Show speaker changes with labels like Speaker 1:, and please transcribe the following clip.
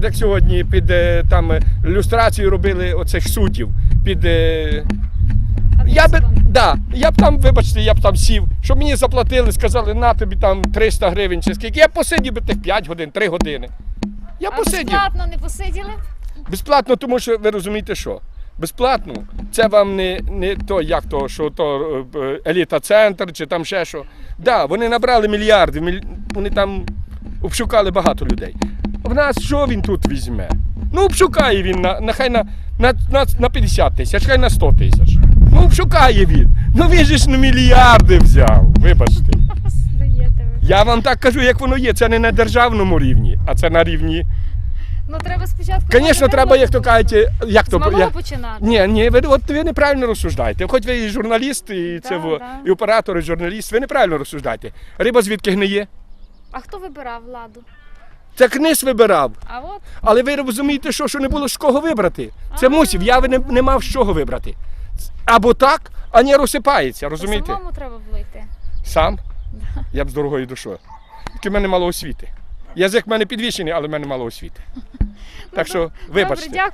Speaker 1: наприклад, як сьогодні під е, там е, люстрацію робили оцих суддів, під. е, Я би, да, я б там, вибачте, я б там сів, щоб мені заплатили, сказали, на тобі там 300 гривень чи скільки. Я посидів би тих 5 годин, 3 години. Я
Speaker 2: А
Speaker 1: посидів.
Speaker 2: безплатно не посиділи?
Speaker 1: Безплатно, тому що ви розумієте, що? Безплатно це вам не, не то, як то, що то еліта центр чи там ще що. Да, вони набрали мільярди, міль- вони там обшукали багато людей. В нас що він тут візьме? Ну, обшукає він на, нехай на, на, на, на 50 тисяч, хай на 100 тисяч. Ну, обшукає він. Ну він же ж на мільярди взяв, вибачте. Я вам так кажу, як воно є. Це не на державному рівні, а це на рівні.
Speaker 2: Ну треба спочатку.
Speaker 1: Звісно, треба, як то кажуть, як то
Speaker 2: починати.
Speaker 1: ні, ні, ви от ви неправильно розсуждаєте. Хоч ви і журналіст, і це
Speaker 2: Да,
Speaker 1: во-
Speaker 2: да.
Speaker 1: і оператор, і журналіст, ви неправильно розсуждаєте. Риба звідки гниє?
Speaker 2: А хто вибирав владу?
Speaker 1: Це книж вибирав.
Speaker 2: А от
Speaker 1: Але ви розумієте, що, що не було з кого вибрати. Це
Speaker 2: А.
Speaker 1: мусів, я не, не мав з чого вибрати. Або так, а не розсипається, розумієте?
Speaker 2: самому треба влити.
Speaker 1: Сам? Я б з дорогою душою. Тільки в мене мало освіти. Язик в мене підвищений, але в мене мало освіти. Так що, вибачте.
Speaker 2: Добре, дякую.